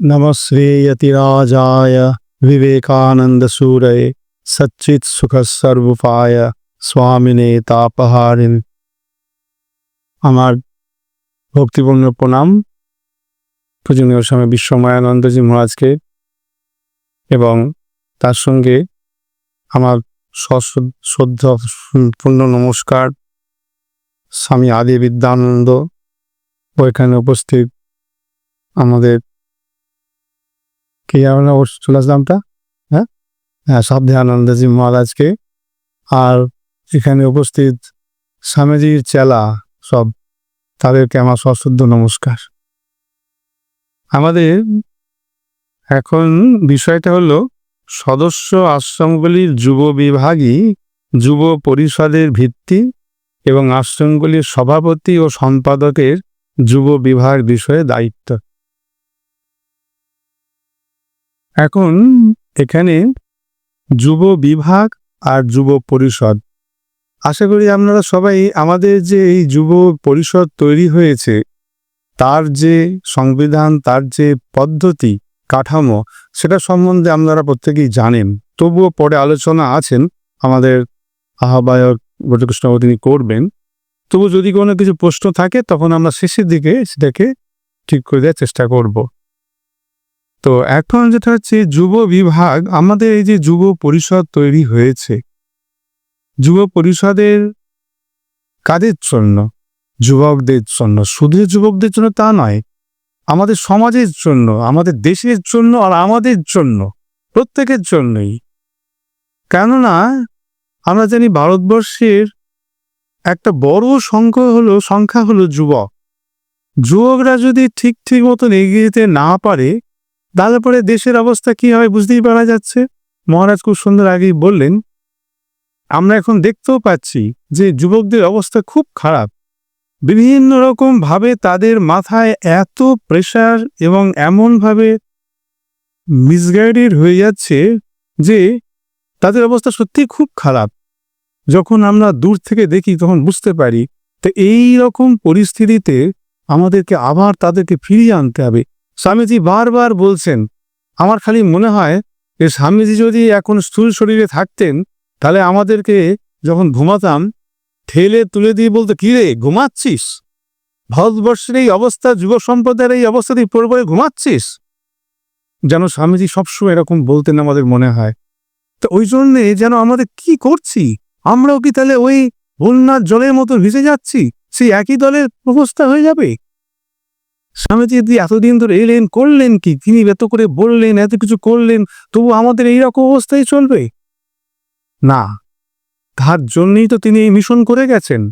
নমশ্রেয়তিরাজায় বিবেকানন্দসূরয়ে সচ্চিৎ সুখ সর্বপায় স্বামিনে তাপহারিণ আমার ভক্তিপূর্ণ প্রণাম। পূজনীয় স্বামী বিশ্বময়ানন্দজি মহারাজকে এবং তার সঙ্গে আমার শ্রদ্ধা, পূর্ণ নমস্কার স্বামী আদি বিদ্যানন্দ। ও এখানে উপস্থিত আমাদের কি আমরা ওর চলে আসলামটা হ্যাঁ? হ্যাঁ সাধ্যানন্দজি মহারাজকে। আর এখানে উপস্থিত স্বামীজির চেলা সব, তাদেরকে আমার সশ্রদ্ধ নমস্কার। আমাদের এখন বিষয়টা হলো সদস্য আশ্রমগুলির যুব বিভাগই যুব পরিষদের ভিত্তি এবং আশ্রমগুলির সভাপতি ও সম্পাদকের যুব বিভাগ বিষয়ে দায়িত্ব। এখন এখানে যুব বিভাগ আর যুব পরিষদ। আশা করি আপনারা সবাই আমাদের যে এই যুব পরিষদ তৈরি হয়েছে, তার যে সংবিধান, তার যে পদ্ধতি, কাঠামো, সেটা সম্বন্ধে আপনারা প্রত্যেকেই জানেন। তবুও পরে আলোচনা আছেন আমাদের আহ্বায়ক বটকৃষ্ণ তিনি করবেন। তবু যদি কোনো কিছু প্রশ্ন থাকে, তখন আমরা শেষের দিকে সেটাকে ঠিক করে দেওয়ার চেষ্টা করব। তো এখন যেটা হচ্ছে যুব বিভাগ, আমাদের এই যে যুব পরিষদ তৈরি হয়েছে, যুব পরিষদের কাদের জন্য? যুবকদের জন্য। শুধু যুবকদের জন্য তা নয়, আমাদের সমাজের জন্য, আমাদের দেশের জন্য আর আমাদের জন্য, প্রত্যেকের জন্যই। কেননা আমরা জানি ভারতবর্ষের একটা বড় সংখ্যা হলো সংখ্যা হলো যুবক। যুবকরা যদি ঠিক ঠিক মতন এগিয়ে যেতে না পারে তাহলে পরে দেশের অবস্থা কি হয় বুঝতেই পারা যাচ্ছে। মহারাজ খুব সুন্দর আগেই বললেন, আমরা এখন দেখতেও পাচ্ছি যে যুবকদের অবস্থা খুব খারাপ। বিভিন্ন রকম ভাবে তাদের মাথায় এত প্রেশার এবং এমনভাবে মিসগাইডেড হয়ে যাচ্ছে যে তাদের অবস্থা সত্যি খুব খারাপ। যখন আমরা দূর থেকে দেখি তখন বুঝতে পারি, তো এই রকম পরিস্থিতিতে আমাদেরকে আবার তাদেরকে ফিরিয়ে আনতে হবে। স্বামীজি বারবার বলছেন, আমার খালি মনে হয় যে স্বামীজি যদি এখন স্থূল শরীরে থাকতেন, তাহলে আমাদেরকে যখন ঘুমাতাম, ঠেলে তুলে দিয়ে বলতো, কি রে, ঘুমাচ্ছিস? ভারতবর্ষের এই অবস্থা, যুব সম্প্রদায়ের এই অবস্থাতেই পড়ে পড়ে ঘুমাচ্ছিস? যেন স্বামীজি সবসময় এরকম বলতেন আমাদের মনে হয়। তো ওই জন্যে যেন আমাদের কি করছি? আমরাও কি তাহলে ওই বন্যার জলের মতো ভিজে যাচ্ছি? সেই একই দলের অবস্থা হয়ে যাবে? স্বামীজি যদি এতদিন ধরে এলেন, করলেন কি? তিনি এত করে বললেন, এত কিছু করলেন, তবু আমাদের এইরকম অবস্থায় চলবে? না। তার জন্যই তো তিনি এই মিশন করে গেছেন।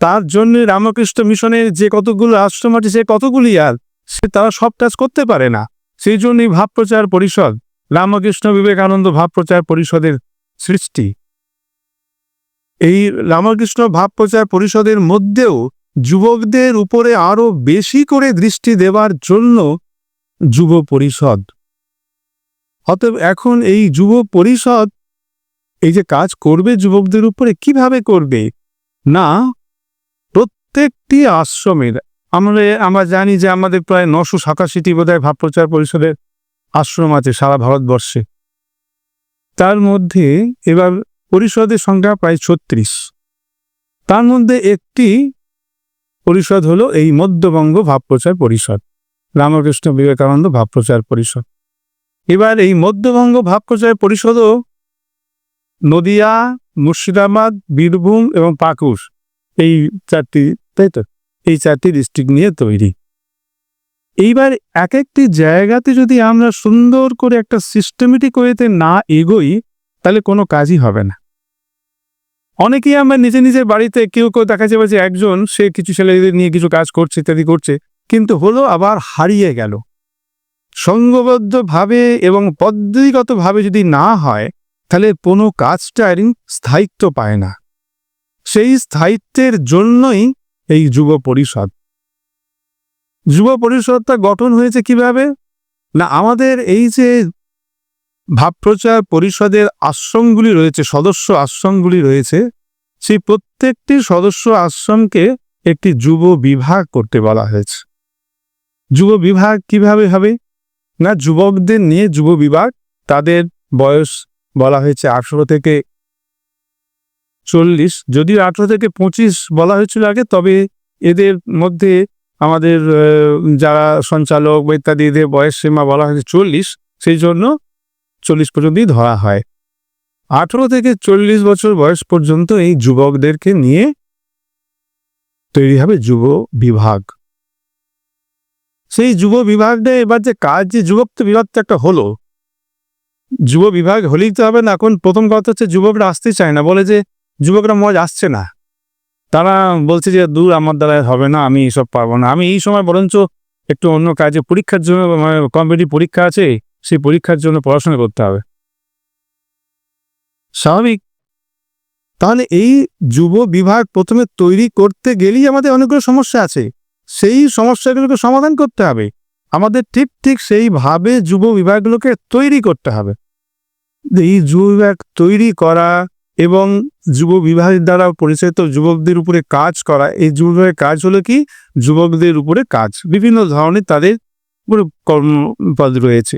তার জন্য রামকৃষ্ণ মিশনের যে কতগুলো আশ্রম আছে, সে কতগুলি আর? সে তারা সব কাজ করতে পারে না। সেই জন্যই ভাব প্রচার পরিষদ, রামকৃষ্ণ বিবেকানন্দ ভাব প্রচার পরিষদের সৃষ্টি। এই রামকৃষ্ণ ভাব প্রচার পরিষদের মধ্যেও যুবকদের উপরে আরও বেশি করে দৃষ্টি দেওয়ার জন্য যুব পরিষদ। অতএব এখন এই যুব পরিষদ এই যে কাজ করবে যুবকদের উপরে কীভাবে করবে? না, প্রত্যেকটি আশ্রমের, আমরা আমরা জানি যে আমাদের প্রায় নশো সাতাশিটি বোধহয় ভাব প্রচার পরিষদের আশ্রম আছে সারা ভারতবর্ষে। তার মধ্যে এবার পরিষদের সংখ্যা প্রায় ছত্রিশ। তার মধ্যে একটি পরিষদ হলো এই মধ্যবঙ্গ ভাবপ্রচার পরিষদ। রামকৃষ্ণ বিবেকানন্দ ভাবপ্রচার পরিষদ। এবার এই মধ্যবঙ্গ ভাবপ্রচার পরিষদও নদিয়া, মুর্শিদাবাদ, বীরভূম এবং পাকুড় এই চারটি, তাই তো? এই চারটি ডিস্ট্রিক্ট নিয়ে তৈরি। এইবার এক একটি জায়গাতে যদি আমরা সুন্দর করে একটা সিস্টেমেটিক ওয়েতে না এগোই, তাহলে কোনো কাজই হবে না। অনেকেই আমরা নিজে নিজের বাড়িতে কেউ কেউ দেখা যাবে যে একজন, সে কিছু ছেলেদের নিয়ে কিছু কাজ করছে, ইত্যাদি করছে, কিন্তু হলো আবার হারিয়ে গেল। সঙ্গবদ্ধভাবে এবং পদ্ধতিগতভাবে যদি না হয়, তাহলে কোনো কাজটার স্থায়িত্ব পায় না। সেই স্থায়িত্বের জন্যই এই যুব পরিষদ। যুব পরিষদটা গঠন হয়েছে কীভাবে? না, আমাদের এই যে ভাবপ্রচার পরিষদের আশ্রমগুলি রয়েছে, সদস্য আশ্রমগুলি রয়েছে। সেই প্রত্যেকটি সদস্য আশ্রমকে একটি যুব বিভাগ করতে বলা হয়েছে। যুব বিভাগ কীভাবে হবে? না, যুবকদের নিয়ে যুব বিভাগ, তাদের বয়স বলা হয়েছে আঠেরো থেকে চল্লিশ। যদিও আঠেরো থেকে পঁচিশ বলা হয়েছিল আগে, তবে এদের মধ্যে আমাদের যারা সঞ্চালক বা ইত্যাদি, এদের বয়স সীমা বলা হয়েছে চল্লিশ। সেই জন্য চল্লিশ পর্যন্তই ধরা হয়। আঠেরো থেকে চল্লিশ বছর বয়স পর্যন্ত এই যুবকদেরকে নিয়ে তৈরি হবে যুব বিভাগ। সেই যুব বিভাগটা এবার যে কাজ, যে যুবক তো বিভাগ তো একটা হলো। যুব বিভাগ হলেই তো হবে না, এখন প্রথম কথা হচ্ছে যুবকরা আসতে চায় না। বলে যে যুবকরা মজ আসছে না। তারা বলছে যে দূর আমার দ্বারা হবে না, আমি এসব পারব না। আমি এই সময় বরঞ্চ একটু অন্য কাজে পরীক্ষার জন্য কম্পিটিভ পরীক্ষা আছে সেই পরীক্ষার জন্য পড়াশোনা করতে হবে। স্বাভাবিক। তাহলে এই যুব বিভাগ প্রথমে তৈরি করতে গেলেই আমাদের অনেকগুলো সমস্যা আছে। সেই সমস্যাগুলোকে সমাধান করতে হবে। আমাদের ঠিক ঠিক সেইভাবে যুব বিভাগগুলোকে তৈরি করতে হবে। এই যুব বিভাগ তৈরি করা এবং যুব বিভাগের দ্বারা পরিচালিত যুবকদের উপরে কাজ করা, এই যুব বিভাগের কাজ হলো কি? যুবকদের উপরে কাজ। বিভিন্ন ধরনের তাদের কর্মপদ রয়েছে।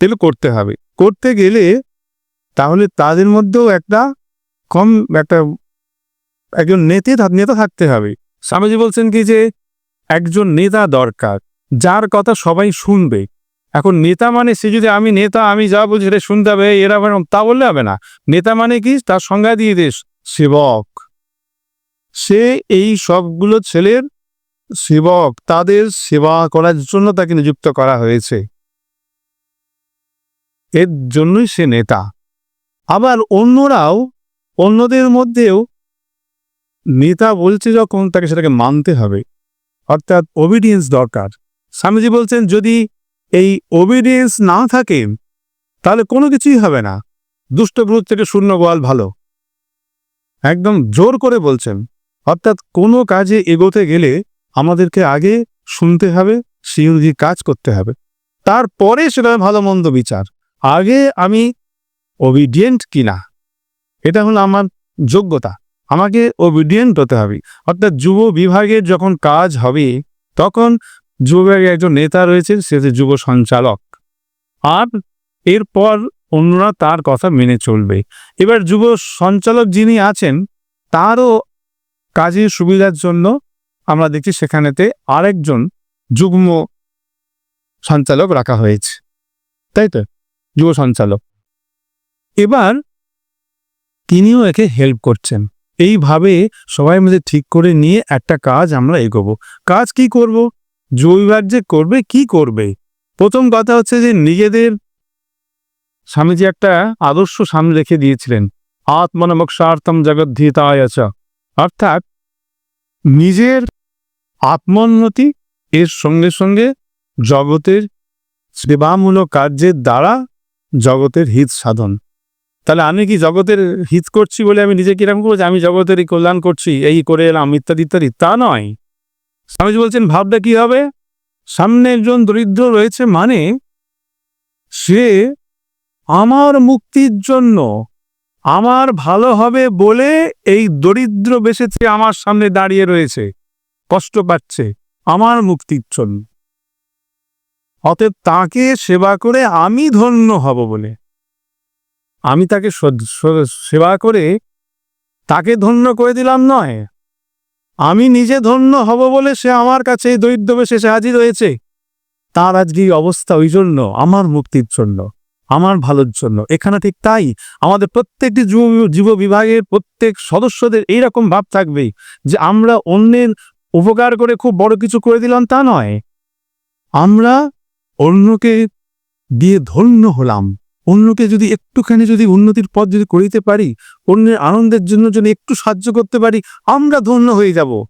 এগুলো করতে হবে। করতে গেলে তাহলে তাদের মধ্যেও একটা কম একটা একজন নেতে নেতা থাকতে হবে। স্বামীজি বলছেন কি যে, একজন নেতা দরকার, যার কথা সবাই শুনবে। এখন নেতা মানে সে যদি আমি নেতা, আমি যা বলছি সেটা শুনতে হবে, এরা তা বললে হবে না। নেতা মানে কি? তার সংজ্ঞা দিয়ে দেশ সেবক। সে এই সবগুলো ছেলের সেবক, তাদের সেবা করার জন্য তাকে নিযুক্ত করা হয়েছে। এর জন্যই সে নেতা। আবার অন্যরাও, অন্যদের মধ্যেও নেতা বলছে যখন তাকে সেটাকে মানতে হবে। অর্থাৎ ওবিডিয়েন্স দরকার। স্বামীজি বলছেন, যদি এই ওবিডিয়েন্স না থাকে, তাহলে কোনো কিছুই হবে না। দুষ্টব্রুত থেকে শূন্য গোয়াল ভালো। একদম জোর করে বলছেন। অর্থাৎ কোনো কাজে এগোতে গেলে আমাদেরকে আগে শুনতে হবে সেই কাজ করতে হবে। তারপরে সেটা ভালো মন্দ বিচার। আগে আমি ওবিডিয়েন্ট কিনা? এটা হলো আমার যোগ্যতা। আমাকে ওবিডিয়েন্ট হতে হবে। অর্থাৎ যুব বিভাগের যখন কাজ হবে, তখন যুব বিভাগের একজন নেতা রয়েছেন সে হচ্ছে যুব সঞ্চালক। আর এরপর অন্যরা তার কথা মেনে চলবে। এবার যুব সঞ্চালক যিনি আছেন, তারও কাজের সুবিধার জন্য আমরা দেখছি সেখানেতে আরেকজন যুগ্ম সঞ্চালক রাখা হয়েছে। তাই তো? যুব সঞ্চালক। এবার তিনিও একে হেল্প করছেন। এইভাবে সবাই মিলে ঠিক করে নিয়ে একটা কাজ আমরা এগোবো। কাজ কি করব? বিভাগ যে করবে, কি করবে? প্রথম কথা হচ্ছে যে নিজেদের স্বামীজি একটা আদর্শ সামনে রেখে দিয়েছিলেন। আত্মনমক্ষার্থম জগদ্ধিতায় আচ। অর্থাৎ নিজের আত্মোন্নতি এর সঙ্গে সঙ্গে জগতের সেবামূলক কার্যের দ্বারা জগতের হিত সাধন। তাহলে আমি কি জগতের হিত করছি বলে আমি নিজে কীরকম করব যে আমি জগতের এই কল্যাণ করছি, এই করে এলাম, ইত্যাদি ইত্যাদি? তা নয়। স্বামীজি বলছেন ভাবটা কি হবে? সামনে একজন দরিদ্র রয়েছে মানে সে আমার মুক্তির জন্য আমার ভালো হবে বলে এই দরিদ্র বেসেছে আমার সামনে দাঁড়িয়ে রয়েছে, কষ্ট পাচ্ছে, আমার মুক্তির জন্য। অতএব তাকে সেবা করে আমি ধন্য হব বলে। আমি তাকে সেবা করে তাকে ধন্য করে দিলাম নয়। আমি নিজে ধন্য হব বলে সে আমার কাছে এই দরিদ্র বেশে এসে হাজির হয়েছে। তার আজকে এই অবস্থা ওই জন্য, আমার মুক্তির জন্য, আমার ভালোর জন্য। এখানে ঠিক তাই, আমাদের প্রত্যেকটি যুব যুব বিভাগের প্রত্যেক সদস্যদের এইরকম ভাব থাকবে যে আমরা অন্যের উপকার করে খুব বড় কিছু করে দিলাম তা নয়। আমরা অন্যকে দিয়ে ধন্য হলাম। অন্যকে যদি একটুখানি যদি উন্নতির পথ যদি করিতে পারি, অন্যের আনন্দের জন্য যদি একটু সাহায্য করতে পারি, আমরা ধন্য হয়ে যাব।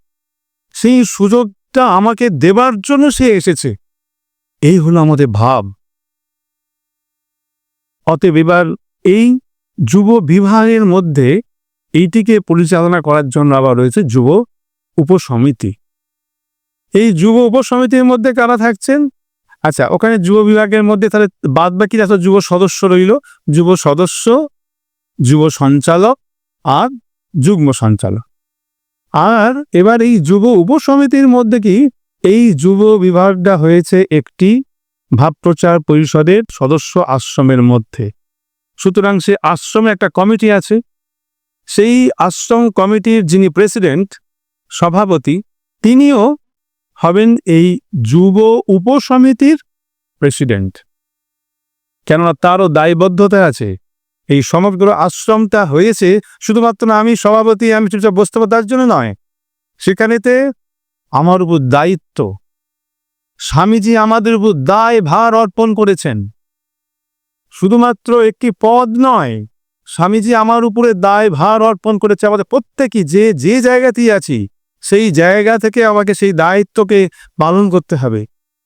সেই সুযোগটা আমাকে দেবার জন্য সে এসেছে। এই হলো আমাদের ভাব। অতএব এবার এই যুব বিভাগের মধ্যে এইটিকে পরিচালনা করার জন্য আবার রয়েছে যুব উপসমিতি। এই যুব উপসমিতির মধ্যে কারা থাকছেন? আচ্ছা ওখানে যুব বিভাগের মধ্যে তাহলে বাদ বাকি এত যুব সদস্য রইল। যুব সদস্য, যুব সঞ্চালক আর যুগ্ম সঞ্চালক। আর এবার এই যুব উপসমিতির মধ্যে কি এই যুব বিভাগটা হয়েছে একটি ভাবপ্রচার পরিষদের সদস্য আশ্রমের মধ্যে। সুতরাং সে আশ্রমে একটা কমিটি আছে। সেই আশ্রম কমিটির যিনি প্রেসিডেন্ট, সভাপতি, তিনিও হবেন এই যুব উপসমিতির প্রেসিডেন্ট। কেননা তারও দায়বদ্ধতা আছে। এই সমগ্র আশ্রমটা হয়েছে শুধুমাত্র আমি সভাপতি আমি চুপচাপ বসতে পারব, তার জন্য নয়। সেখানেতে আমার উপর দায়িত্ব। স্বামীজি আমাদের উপর দায় ভার অর্পণ করেছেন। শুধুমাত্র একটি পদ নয়, স্বামীজি আমার উপরে দায় ভার অর্পণ করেছে। আমাদের প্রত্যেকই যে যে জায়গাতেই আছি সেই জায়গা থেকে আমাকে সেই দায়িত্বকে পালন করতে হবে।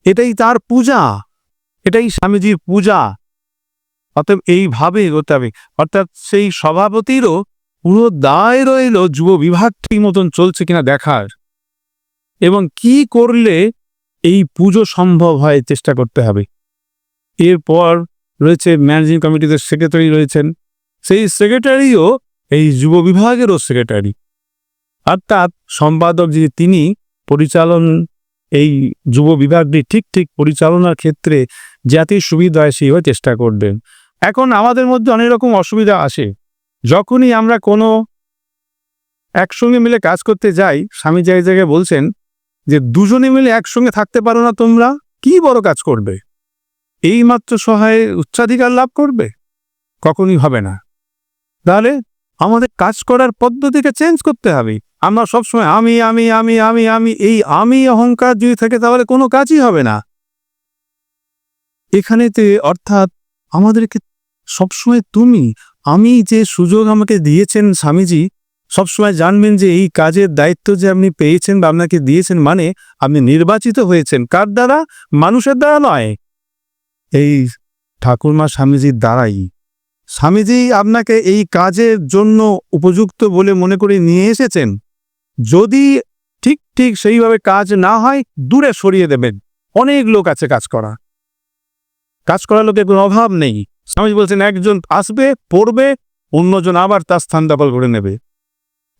এটাই তার পূজা। এটাই স্বামীজির পূজা। অতএব এইভাবে এগোতে হবে। অর্থাৎ সেই সভাপতিরও পুরো দায় রইল যুব বিভাগ ঠিক মতন চলছে কিনা দেখার। এবং কি করলে এই পুজো সম্ভব হয় চেষ্টা করতে হবে। এরপর রয়েছে ম্যানেজিং কমিটিতে সেক্রেটারি রয়েছেন। সেই সেক্রেটারিও এই যুব বিভাগেরও সেক্রেটারি। অর্থাৎ সম্পাদক যে তিনি পরিচালন, এই যুব বিভাগটি ঠিক ঠিক পরিচালনার ক্ষেত্রে যাতে সুবিধা হয় সেইভাবে চেষ্টা করবেন। এখন আমাদের মধ্যে অনেক রকম অসুবিধা আসে। যখনই আমরা কোনো একসঙ্গে মিলে কাজ করতে যাই, স্বামী জায়গায় জায়গায় বলছেন যে, দুজনে মিলে একসঙ্গে থাকতে পারো না তোমরা, কি বড় কাজ করবে? এই মাত্র সহায় উচ্চাধিকার লাভ করবে? কখনই হবে না। তাহলে আমাদের কাজ করার পদ্ধতিকে চেঞ্জ করতে হবে। আমরা সবসময় আমি আমি আমি আমি আমি, এই আমি অহংকার যদি থাকে তাহলে কোনো কাজই হবে না। এখানেতে অর্থাৎ আমাদেরকে সবসময় তুমি, আমি যে সুযোগ আমাকে দিয়েছেন স্বামীজি সবসময় জানবেন যে এই কাজের দায়িত্ব যে আপনি পেয়েছেন বা আপনাকে দিয়েছেন মানে আপনি নির্বাচিত হয়েছেন। কার দ্বারা? মানুষের দ্বারা নয়। এই ঠাকুরমা স্বামীজির দ্বারাই। স্বামীজি আপনাকে এই কাজের জন্য উপযুক্ত বলে মনে করে নিয়ে এসেছেন। যদি ঠিক ঠিক সেইভাবে কাজ না হয়, দূরে সরিয়ে দেবেন। অনেক লোক আছে কাজ করা। কাজ করার লোকের কোনো অভাব নেই। স্বামীজি বলছেন, একজন আসবে, পড়বে, অন্যজন আবার তার স্থান দখল করে নেবে।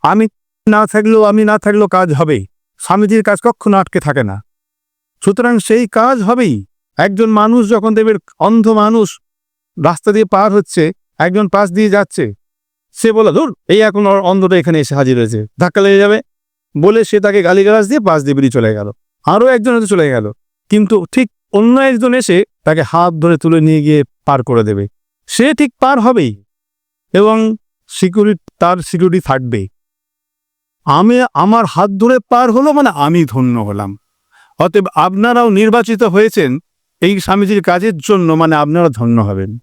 আমি না থাকলেও, আমি না থাকলেও কাজ হবেই। স্বামীজির কাজ কখনো আটকে থাকে না। সুতরাং সেই কাজ হবেই। একজন মানুষ যখন দেবের অন্ধ মানুষ রাস্তা দিয়ে পার হচ্ছে, একজন পাশ দিয়ে যাচ্ছে, সে বলে ধর, এই এখন অন্ধটা এখানে এসে হাজির হয়েছে। ধাক্কা লেগে যাবে। বলে সে তাকে গালিগালাজ দিয়ে পাশ দিয়ে বেরিয়ে চলে গেল। আরও একজন হয়তো চলে গেল। কিন্তু ঠিক অন্য একজন এসে তাকে হাত ধরে তুলে নিয়ে গিয়ে পার করে দেবে। সে ঠিক পার হবেই এবং সিকিউরিটি তার সিকিউরিটি থাকবেই। আমি, আমার হাত ধরে পার হলো মানে আমি ধন্য হলাম। অতএব আপনারাও নির্বাচিত হয়েছেন এই স্বামীজির কাজের জন্য মানে আপনারা ধন্য হবেন।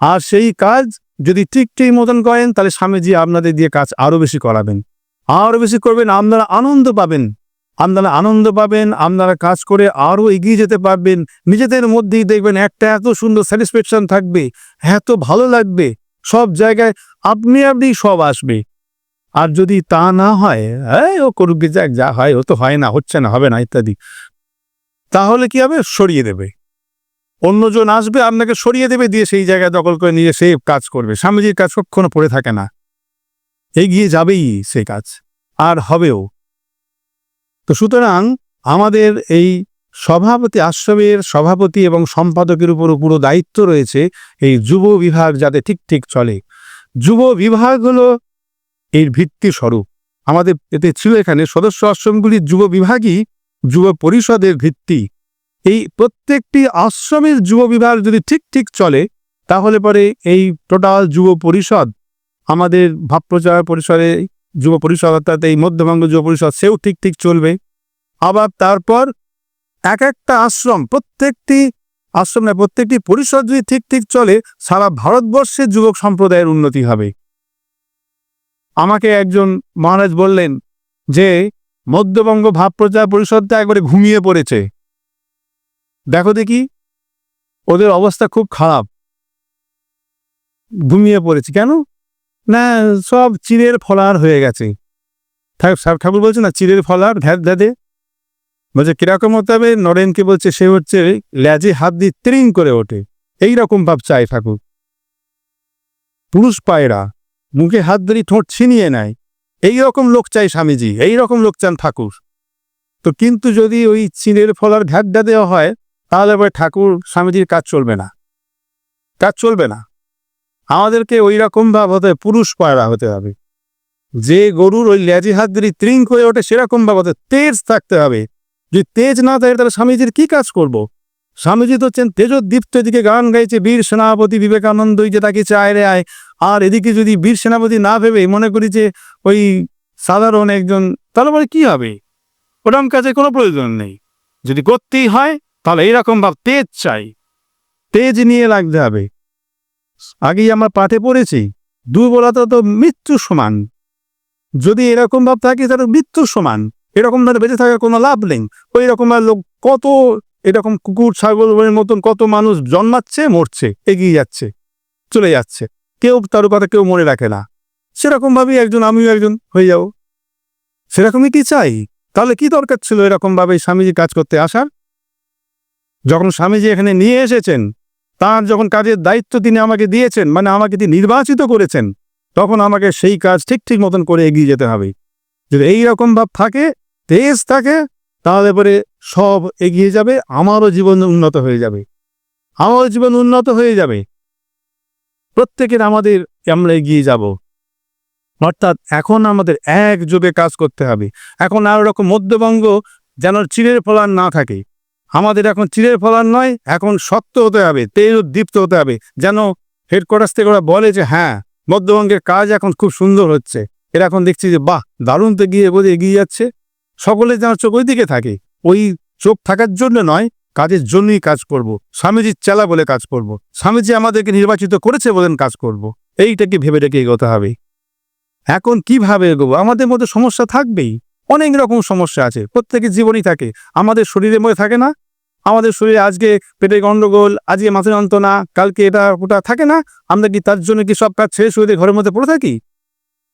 আর সেই কাজ যদি ঠিক ঠিক মতন করেন তাহলে স্বামীজি আপনাদের দিয়ে কাজ আরও বেশি করাবেন। আরও বেশি করবেন, আপনারা আনন্দ পাবেন। আপনারা আনন্দ পাবেন, আপনারা কাজ করে আরও এগিয়ে যেতে পারবেন। নিজেদের মধ্যেই দেখবেন একটা এত সুন্দর স্যাটিসফ্যাকশন থাকবে, এত ভালো লাগবে। সব জায়গায় আপনি আপনি সব আসবে। আর যদি তা না হয়, এই ও করুক যাক, যা হয়, ও তো হয় না, হচ্ছে না, হবে না, ইত্যাদি। তাহলে কি হবে? সরিয়ে দেবে। অন্যজন আসবে, আপনাকে সরিয়ে দেবে, দিয়ে সেই জায়গায় দখল করে নিয়ে সে কাজ করবে। স্বামীজির কাজ কখনো পড়ে থাকে না। এগিয়ে যাবেই সেই কাজ, আর হবেও। তো সুতরাং আমাদের এই সভাপতি আশ্রমের সভাপতি এবং সম্পাদকের উপর পুরো দায়িত্ব রয়েছে এই যুব বিভাগ যাতে ঠিক ঠিক চলে। যুব বিভাগ হলো এর ভিত্তি স্বরূপ। আমাদের এতে ছিল এখানে সদস্য আশ্রমগুলির যুব বিভাগই, যুব পরিষদের ভিত্তি। এই প্রত্যেকটি আশ্রমের যুব বিভাগ যদি ঠিক ঠিক চলে, তাহলে পরে এই টোটাল যুব পরিষদ আমাদের ভাব প্রচার পরিসরে যুব পরিষদ, অর্থাৎ এই মধ্যবঙ্গ যুব পরিষদ, সেও ঠিক ঠিক চলবে। আবার তারপর এক একটা আশ্রম, প্রত্যেকটি আশ্রম না, প্রত্যেকটি পরিষদ যদি ঠিক ঠিক চলে, সারা ভারতবর্ষের যুবক সম্প্রদায়ের উন্নতি হবে। আমাকে একজন মহারাজ বললেন যে, মধ্যবঙ্গ ভাবপ্রচার পরিষদটা একবারে ঘুমিয়ে পড়েছে। দেখো দেখি, ওদের অবস্থা খুব খারাপ। ঘুমিয়ে পড়েছে। কেন? না, সব চিরের ফলার হয়ে গেছে। ঠাকুর বলছে, না চিরের ফলার ধ্যাত ধ্যাদে বলছে, কীরকম হতে হবে? নরেনকে বলছে, সে হচ্ছে ল্যাজে হাত দিয়ে ত্রিং করে ওঠে। এইরকম ভাব চায় ঠাকুর। পুরুষ পায়রা মুখে হাত ধরে ঠোঁট ছিনিয়ে নেয়। এই রকম লোক চাই স্বামীজি এই রকম লোক চান ঠাকুর। তো কিন্তু যদি ওই চিনের ফলার ঘাটটা দেওয়া হয়, তাহলে পরে ঠাকুর, স্বামীজির কাজ চলবে না। কাজ চলবে না। আমাদেরকে ওই রকম ভাব পুরুষ পায়রা হতে হবে। যে গরুর ওই লেজি হাত দিয়ে ত্রিঙ্ক হয়ে ওঠে সেরকম ভাব তেজ থাকতে হবে। যদি তেজ না থাকে তাহলে স্বামীজির কি কাজ করব। স্বামীজি তো হচ্ছেন তেজোদ্দীপ্ত, এদিকে গান গাইছে, বীর সেনাপতি বিবেকানন্দই যে তাকে চায় রে আয়। আর এদিকে যদি বীর সেনাপতি না ভেবে মনে করি যে ওই সাধারণ একজন, তাহলে পরে কি হবে? ওরম কাজে কোনো প্রয়োজন নেই। যদি করতেই হয়, তাহলে এইরকম ভাব তেজ চাই। তেজ নিয়ে লাগতে হবে। আগেই আমরা পাঠে পড়েছি, দুর্বলতা তো মৃত্যু সমান। যদি এরকম ভাব থাকে তাহলে মৃত্যুর সমান। এরকম ধরে বেঁচে থাকার কোনো লাভ নেই। ওই রকম লোক কত, এরকম কুকুর ছাগলের মতন কত মানুষ জন্মাচ্ছে, মরছে, এগিয়ে যাচ্ছে, চলে যাচ্ছে। কেউ তার কথা কেউ মনে রাখে না। সেরকম ভাবেই একজন, আমিও একজন হয়ে যাব। সেরকমই কি চাই? তাহলে কি দরকার ছিল এরকম ভাবে স্বামীজি কাজ করতে আসার? যখন স্বামীজি এখানে নিয়ে এসেছেন তার যখন কাজের দায়িত্ব তিনি আমাকে দিয়েছেন মানে আমাকে তিনি নির্বাচিত করেছেন, তখন আমাকে সেই কাজ ঠিক ঠিক মতন করে এগিয়ে যেতে হবে। যদি এই রকম ভাব থাকে, তেজ থাকে, তাহলে পরে সব এগিয়ে যাবে, আমারও জীবন উন্নত হয়ে যাবে। আমারও জীবন উন্নত হয়ে যাবে। প্রত্যেকের আমাদের আমরা এগিয়ে যাব। অর্থাৎ এখন আমাদের একযোগে কাজ করতে হবে। এখন আর রকম মধ্যবঙ্গ যেন চিরের ফলান না থাকে। আমাদের এখন চিরের ফলান নয়, এখন শক্ত হতে হবে, তেজ দীপ্ত হতে হবে। যেন হেডকোয়ার্টার্স থেকে ওরা বলে যে হ্যাঁ মধ্যবঙ্গের কাজ এখন খুব সুন্দর হচ্ছে। এরা এখন দেখছি যে, বাহ, দারুণ তো গিয়ে বোধ এগিয়ে যাচ্ছে। সকলে যেন চোখ ওই দিকে থাকে। ওই চোখ থাকার জন্য নয়, কাজের জন্যই কাজ করব। স্বামীজির চেলা বলে কাজ করব। স্বামীজি আমাদেরকে নির্বাচিত করেছে বলেন কাজ করব। এইটাকে ভেবে রেখে এগোতে হবে? এখন কীভাবে এগোবো? আমাদের মধ্যে সমস্যা থাকবেই। অনেক রকম সমস্যা আছে। প্রত্যেকের জীবনই থাকে। আমাদের শরীরের মধ্যে থাকে না আমাদের শরীরে আজকে পেটে গন্ডগোল, আজকে মাথা যন্ত্রণা, কালকে এটা ওটা থাকে না, আমরা কি তার জন্য কি সব কাজ ছেড়ে শুয়ে ঘরের মধ্যে পড়ে থাকি?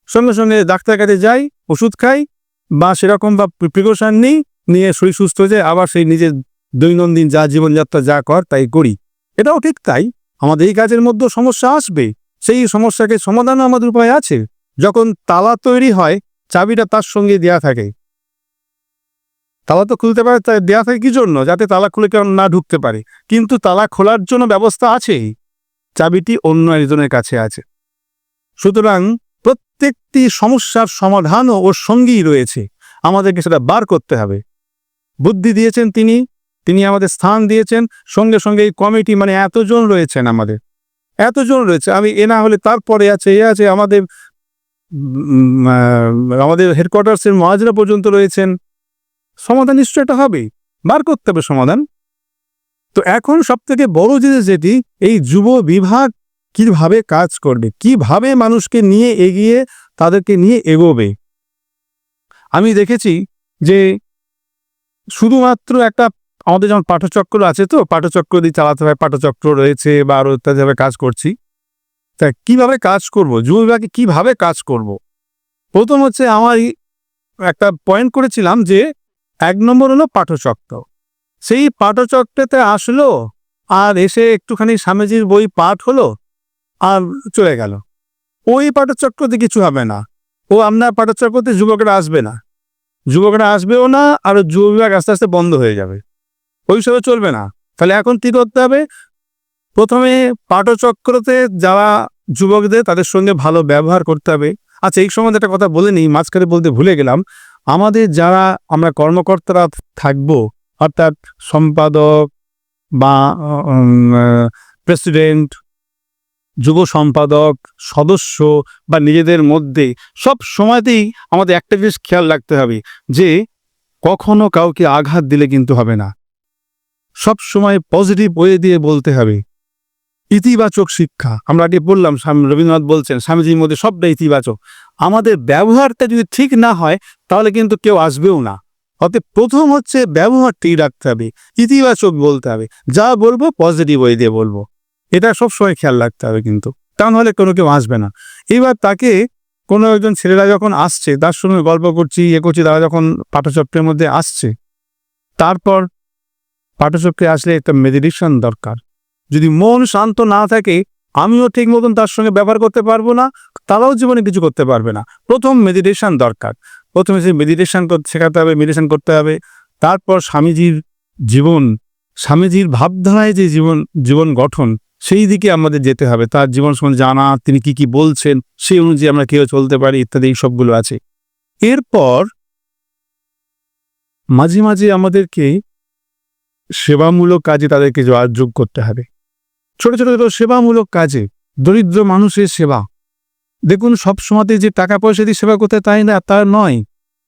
সঙ্গে সঙ্গে ডাক্তার কাছে যাই, ওষুধ খাই বা সেরকম বা প্রিকশন নিই, নিয়ে শরীর সুস্থ হয়ে যায়, আবার সেই নিজের দৈনন্দিন যা জীবনযাত্রা যা কর তাই করি। এটাও ঠিক তাই। আমাদের এই কাজের মধ্যে সমস্যা আসবে। সেই সমস্যাকে সমাধানও আমাদের উপায় আছে। যখন তালা তৈরি হয়, চাবিটা তার সঙ্গে দেয়া থাকে। তালা তো খুলতে পারে দেয়া থাকে কি জন্য? যাতে তালা খুলে কেউ না ঢুকতে পারে। কিন্তু তালা খোলার জন্য ব্যবস্থা আছেই। চাবিটি অন্য একজনের কাছে আছে। সুতরাং প্রত্যেকটি সমস্যার সমাধানও ওর সঙ্গেই রয়েছে। আমাদেরকে সেটা বার করতে হবে। বুদ্ধি দিয়েছেন তিনি। তিনি আমাদের স্থান দিয়েছেন। সঙ্গে সঙ্গে এই কমিটি মানে এতজন রয়েছেন আমাদের। এতজন রয়েছে। আমি এ না হলে তারপরে আছে, এ আছে আমাদের আমাদের হেডকোয়ার্টার্সের মহাজরা পর্যন্ত রয়েছেন। সমাধান নিশ্চয় এটা হবে বার করতে হবে সমাধান। তো এখন সব থেকে বড় জিনিস যেটি, এই যুব বিভাগ কীভাবে কাজ করবে, কীভাবে মানুষকে নিয়ে এগিয়ে তাদেরকে নিয়ে এগোবে। আমি দেখেছি যে শুধুমাত্র একটা আমাদের যেমন পাঠচক্র আছে তো, পাঠচক্র দিয়ে চালাতে হয়, পাঠচক্র রয়েছে বা আরও ইত্যাদিভাবে কাজ করছি। তা কীভাবে কাজ করব, যুব বিভাগে কীভাবে কাজ করব? প্রথম হচ্ছে আমার একটা পয়েন্ট করেছিলাম যে এক নম্বর হলো পাঠচক্র। সেই পাঠচক্রেতে আসলো আর এসে একটুখানি স্বামীজির বই পাঠ হলো আর চলে গেল। ওই পাঠচক্রতে কিছু হবে না। ও আপনার পাঠচক্রতে যুবকরা আসবে না। যুবকরা আসবেও না আর যুব বিভাগ আস্তে আস্তে বন্ধ হয়ে যাবে। ওইসবে চলবে না। তাহলে এখন কি করতে হবে? প্রথমে পাঠচক্রতে যারা যুবকদের তাদের সঙ্গে ভালো ব্যবহার করতে হবে। আচ্ছা এই সম্বন্ধে একটা কথা বলে নিই। মাঝখানে বলতে ভুলে গেলাম। আমাদের যারা আমরা কর্মকর্তারা থাকব, অর্থাৎ সম্পাদক বা প্রেসিডেন্ট, যুব সম্পাদক, সদস্য বা নিজেদের মধ্যে সব সময়তেই আমাদের একটা জিনিস খেয়াল রাখতে হবে যে কখনো কাউকে আঘাত দিলে কিন্তু হবে না। সব সময় পজিটিভ ওয়ে দিয়ে বলতে হবে। ইতিবাচক শিক্ষা, আমরা আগে বললাম, স্বামী রবীন্দ্রনাথ বলছেন, স্বামীজির মধ্যে সবটা ইতিবাচক। আমাদের ব্যবহারটা যদি ঠিক না হয় তাহলে কিন্তু কেউ আসবেও না। অতএব প্রথম হচ্ছে ব্যবহার ঠিক রাখতে হবে, ইতিবাচক বলতে হবে। যা বলব পজিটিভ ওয়ে দিয়ে বলব। এটা সবসময় খেয়াল রাখতে হবে কিন্তু। তা নাহলে কোনো কেউ আসবে না। এবার তাকে কোনো একজন ছেলেরা যখন আসছে, তার সঙ্গে গল্প করছি ইয়ে করছি, তারা যখন পাঠচক্রের মধ্যে আসছে, তারপর পাঠচক্রে আসলে একটা মেডিটেশন দরকার। যদি মন শান্ত না থাকে, আমিও ঠিক মতন তার সঙ্গে ব্যবহার করতে পারব না, তারাও জীবনে কিছু করতে পারবে না। প্রথম মেডিটেশন দরকার। প্রথমে সে মেডিটেশন শেখাতে হবে মেডিটেশন করতে হবে। তারপর স্বামীজির জীবন, স্বামীজির ভাবধারায় যে জীবন জীবন গঠন, সেই দিকে আমাদের যেতে হবে। তার জীবন সম্বন্ধে জানা, তিনি কি কি বলছেন, সেই অনুযায়ী আমরা কেউ চলতে পারি, ইত্যাদি, এই সবগুলো আছে। এরপর মাঝে মাঝে আমাদেরকে সেবামূলক কাজে তাদেরকে যোগ করতে হবে। ছোট ছোট ছোট সেবামূলক কাজে, দরিদ্র মানুষের সেবা। দেখুন, সব সময়তে যে টাকা পয়সা দিয়ে সেবা করতে তাই না, তা নয়।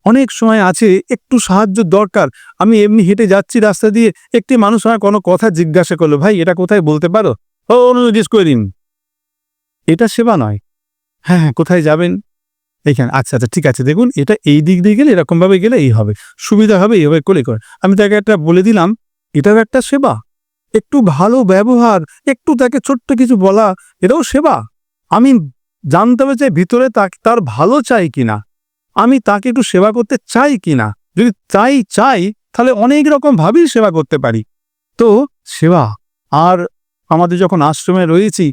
অনেক সময় আছে, একটু সাহায্য দরকার। আমি এমনি হেঁটে যাচ্ছি রাস্তা দিয়ে, একটি মানুষ আমার কোনো কথা জিজ্ঞাসা করল, ভাই, এটা কোথায় বলতে পারো? ও জিজ্ঞেস করে দিন। এটা সেবা নয়। হ্যাঁ হ্যাঁ কোথায় যাবেন? এইখানে। আচ্ছা আচ্ছা ঠিক আছে, দেখুন, এটা এই দিক দিয়ে গেলে, এরকমভাবে গেলে এই হবে। সুবিধা হবে, এইভাবে করে করে। আমি তাকে একটা বলে দিলাম, এটাও একটা সেবা। একটু ভালো ব্যবহার, একটু তাকে ছোট্ট কিছু বলা, এটাও সেবা। আমি জানতে হবে যে ভিতরে তার ভালো চাই কিনা। আমি তাকে একটু সেবা করতে চাই কিনা। যদি চাই চাই, তাহলে অনেক রকম ভাবেই সেবা করতে পারি। তো সেবা, আর আমাদের যখন আশ্রমে রয়েছি,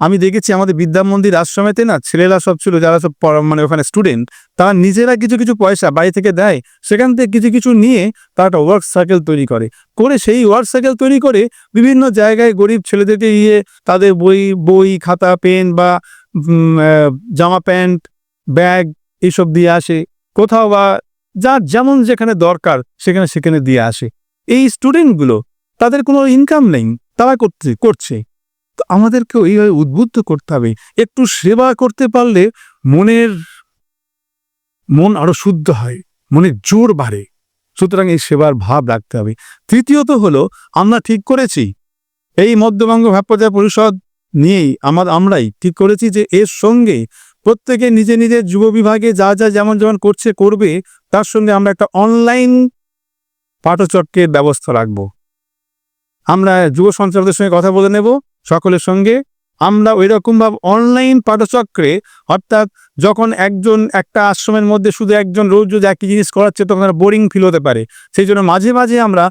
আমি দেখেছি আমাদের বিদ্যা মন্দির আশ্রমেতে না, ছেলেরা সব ছিল, যারা সব মানে ওখানে স্টুডেন্ট তারা নিজেরা কিছু কিছু পয়সা বাড়ি থেকে দেয়। সেখান থেকে কিছু কিছু নিয়ে তারা একটা ওয়ার্ক সার্কেল তৈরি করে। করে সেই ওয়ার্ক সার্কেল তৈরি করে বিভিন্ন জায়গায় গরিব ছেলেদেরকে গিয়ে তাদের বই বই, খাতা পেন বা জামা প্যান্ট, ব্যাগ এইসব দিয়ে আসে। কোথাও বা যার যেমন যেখানে দরকার সেখানে সেখানে দিয়ে আসে। এই স্টুডেন্টগুলো তাদের কোনো ইনকাম নেই, তারা করছে করছে। তো আমাদেরকেও এইভাবে উদ্বুদ্ধ করতে হবে। একটু সেবা করতে পারলে মনের, মন আরও শুদ্ধ হয়, মনে জোর বাড়ে। সুতরাং এই সেবার ভাব রাখতে হবে। তৃতীয়ত হলো, আমরা ঠিক করেছি। এই মধ্যবঙ্গ ভাবপ্রচার পরিষদ নিয়েই আমার আমরাই ঠিক করেছি যে এর সঙ্গে প্রত্যেকে নিজে নিজের যুব বিভাগে যা যা যেমন যেমন করছে, করবে, তার সঙ্গে আমরা একটা অনলাইন পাঠচক্রের ব্যবস্থা রাখব। আমরা যুব সঞ্চালকদের সঙ্গে কথা বলে নেব, সকলের সঙ্গে। আমরা ওই রকমভাবে অনলাইন পাঠচক্রে, অর্থাৎ যখন একজন একটা আশ্রমের মধ্যে শুধু একজন রোজ রোজ একই জিনিস করাচ্ছে, তখন বোরিং ফিল হতে পারে। সেই জন্য মাঝে মাঝে আমরা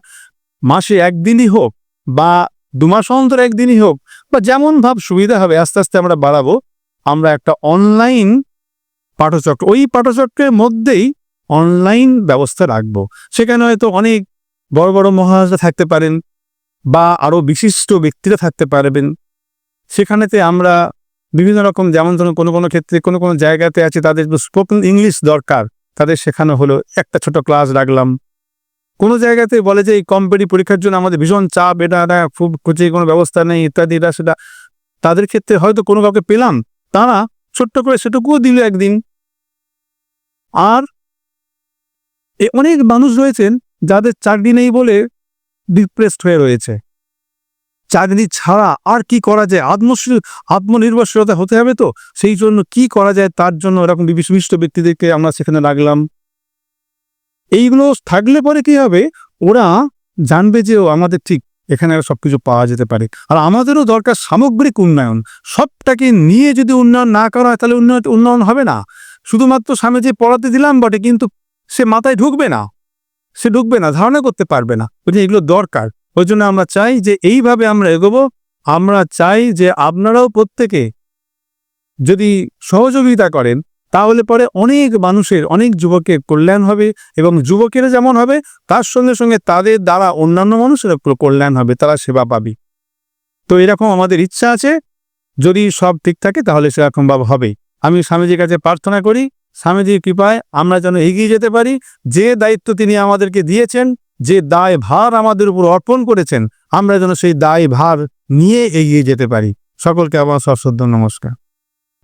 মাসে একদিনই হোক বা দু মাস অন্তর একদিনই হোক বা যেমন ভাব সুবিধা হবে, আস্তে আস্তে আমরা বাড়াবো, আমরা একটা অনলাইন পাঠচক্র, ওই পাঠচক্রের মধ্যেই অনলাইন ব্যবস্থা রাখব। সেখানে হয়তো অনেক বড় বড় মহারাজরা থাকতে পারেন বা আরও বিশিষ্ট ব্যক্তিরা থাকতে পারবেন। সেখানেতে আমরা বিভিন্ন রকম, যেমন ধরুন কোনো কোনো ক্ষেত্রে কোনো কোনো জায়গাতে আছে, তাদের স্পোকেন ইংলিশ দরকার, তাদের শেখানো হলো, একটা ছোট ক্লাস রাখলাম। কোনো জায়গাতে বলে যে এই কম্পিটি পরীক্ষার জন্য আমাদের ভীষণ চাপ, এটা এটা খুব কোচিং কোনো ব্যবস্থা নেই, ইত্যাদি, এটা, সেটা। তাদের ক্ষেত্রে হয়তো কোনো কাউকে পেলাম, তারা ছোট্ট করে সেটুকুও দিল একদিন। আর এ অনেক মানুষ রয়েছেন যাদের চাকরি নেই বলে ডিপ্রেসড হয়ে রয়েছে। চাকরি ছাড়া আর কি করা যায়? আত্মশীল, আত্মনির্ভরশীলতা হতে হবে তো? সেই জন্য কি করা যায়? তার জন্য এরকম বিশিষ্ট ব্যক্তিদেরকে আমরা সেখানে রাখলাম এইগুলো থাকলে পরে কি হবে? ওরা জানবে যে আমাদের ঠিক এখানে সবকিছু পাওয়া যেতে পারে। আর আমাদেরও দরকার সামগ্রিক উন্নয়ন। সবটাকে নিয়ে যদি উন্নয়ন না করা হয়, তাহলে উন্নয়ন উন্নয়ন হবে না। শুধুমাত্র সামনে যে পড়াতে দিলাম বটে, কিন্তু সে মাথায় ঢুকবে না। সে ঢুকবে না, ধারণা করতে পারবে না। বুঝলি এগুলো দরকার। ওই জন্য আমরা চাই যে এইভাবে আমরা এগোবো। আমরা চাই যে আপনারাও প্রত্যেকে যদি সহযোগিতা করেন তাহলে পরে অনেক মানুষের, অনেক যুবকের কল্যাণ হবে এবং যুবকেরা যেমন হবে, তার সঙ্গে সঙ্গে তাদের দ্বারা অন্যান্য মানুষের কল্যাণ হবে, তারা সেবা পাবে। তো এরকম আমাদের ইচ্ছা আছে, যদি সব ঠিক থাকে তাহলে সেরকমভাবে হবে। আমি স্বামীজির কাছে প্রার্থনা করি, স্বামীজির কৃপায় আমরা যেন এগিয়ে যেতে পারি, যে দায়িত্ব তিনি আমাদেরকে দিয়েছেন, যে দায় ভার আমাদের উপর অর্পণ করেছেন, আমরা যেন সেই দায় ভার নিয়ে এগিয়ে যেতে পারি। সকলকে আমার সশ্রদ্ধ নমস্কার।